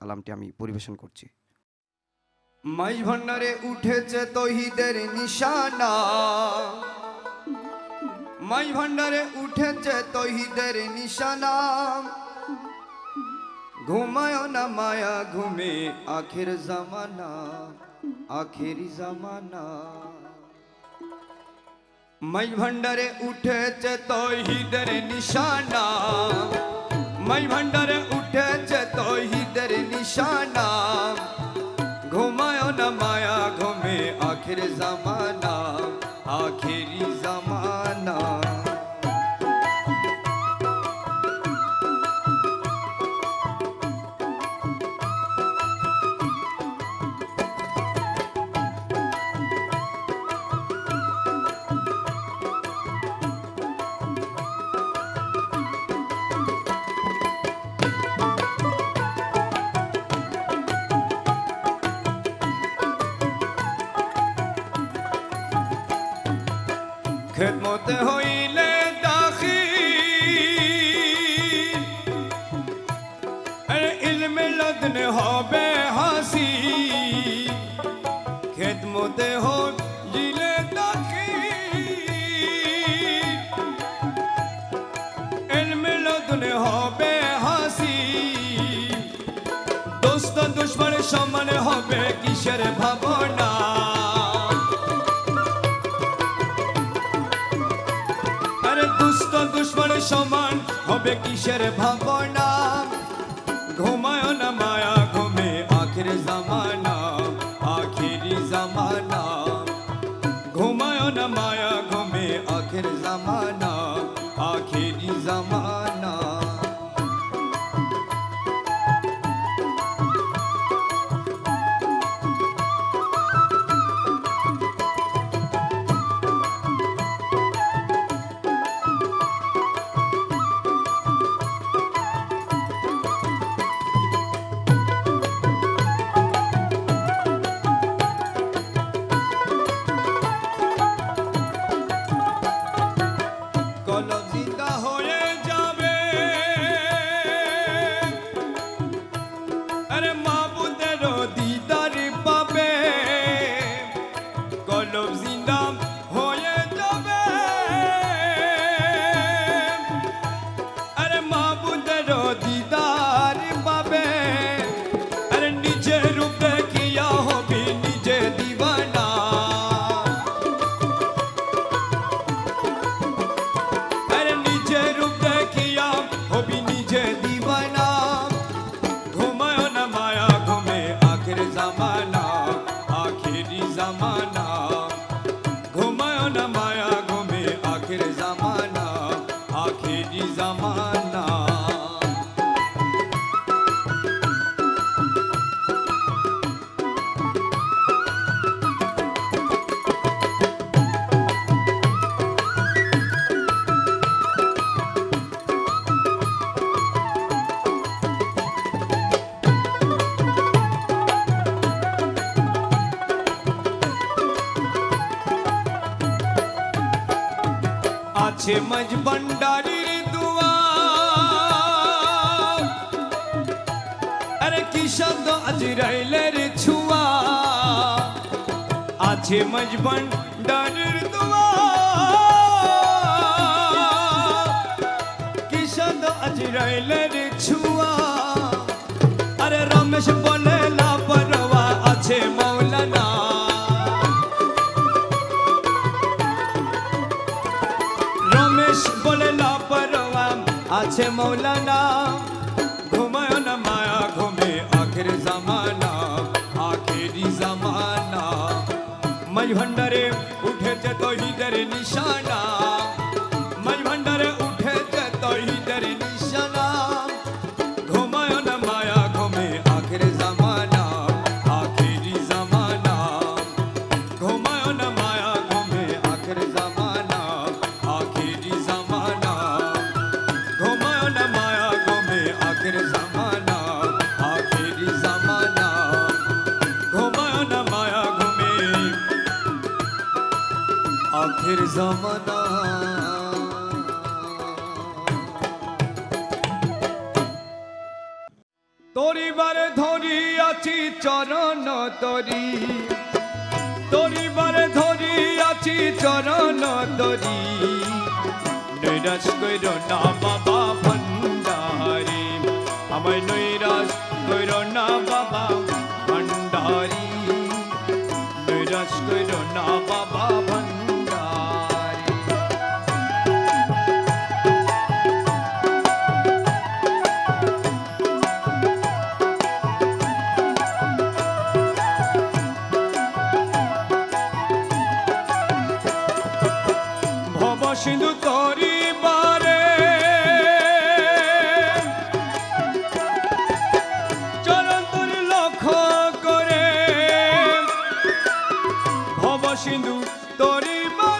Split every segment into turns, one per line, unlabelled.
কালামটি আমি পরিবেশন করছি।
উঠেছে তহিদের নিশানা। মাই ভান্ডারে উঠেছে তহিদের নিশানা। ঘুমায় না মায়া ঘুমে আখের জামানা, আখেরি জামানা। মাই ভান্ডারে উঠেছে তহিদের নিশানা। মাই ভান্ডারে উঠেছে তহিদের নিশানা। ঘুমায় না মায়া ঘুমে আখির জামানা আখিরি জামানা। খেদমতে হইলে আরে ইলমে লদনে হবে হাসি খেদমতে হইলে দাখিল। ইলমে লদনে হবে হাসি দোস্ত, দুশ্মন, সমান হবে কিসের ভাবনা? কিসের ভাবনা? ঘুমায় না মায়া ঘুমে, আখির জামানা, আখিরি জামানা। ঘুমায় না মায়া ঘুমে, আখির জামানা, আখিরি জামানা। जमाना आखिरी जमाना আছে মজ ভণ্ডারির দুয়া আরে কি শব্দ আজ আজরাইলের ছুয়া? আছে মজ ভণ্ডারির দুয়া কি শব্দ আজরাইলের ছুয়া? আরে রমেশ আছে মৌলানা ঘুমায় না মায়া ঘুমে আখির জামানা আখেরি জামানা মাঝ ভান্ডারে উঠেছে তহিদের নিশানা মাঝ জমানা। তরিবারে ধরিয়াছি চরণ তরি। তরিবারে ধরিয়াছি চরণ তরি। নৈরাজ কইর না বাবা ভণ্ডারি আমায় নৈরাজ কইর না বাবা ভণ্ডারি নৈরাজ কইর না বাবা সিন্ধু তোরি মা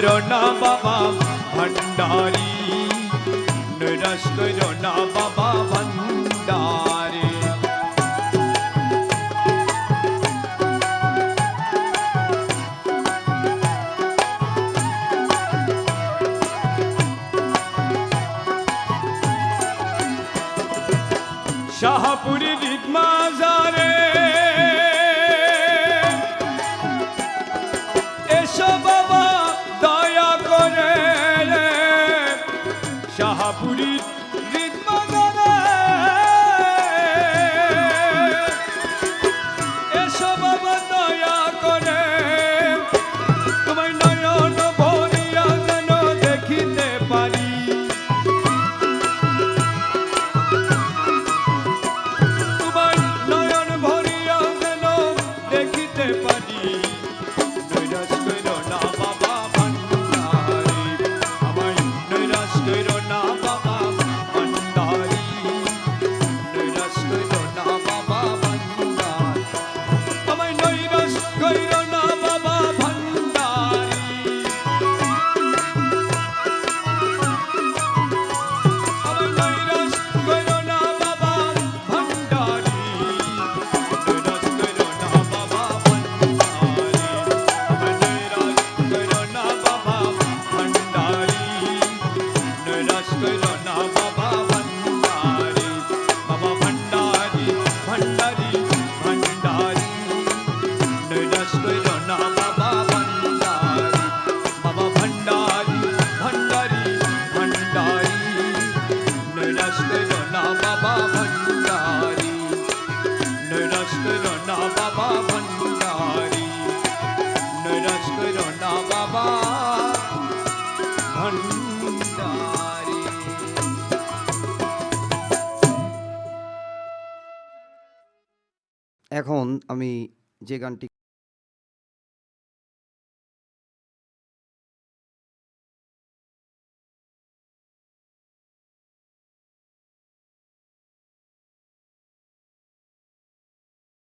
করো না বাবা ভান্ডারি নৈরাশ করো না বাবা ভান্ডারি রিদমানা
এখন আমি যে গানটি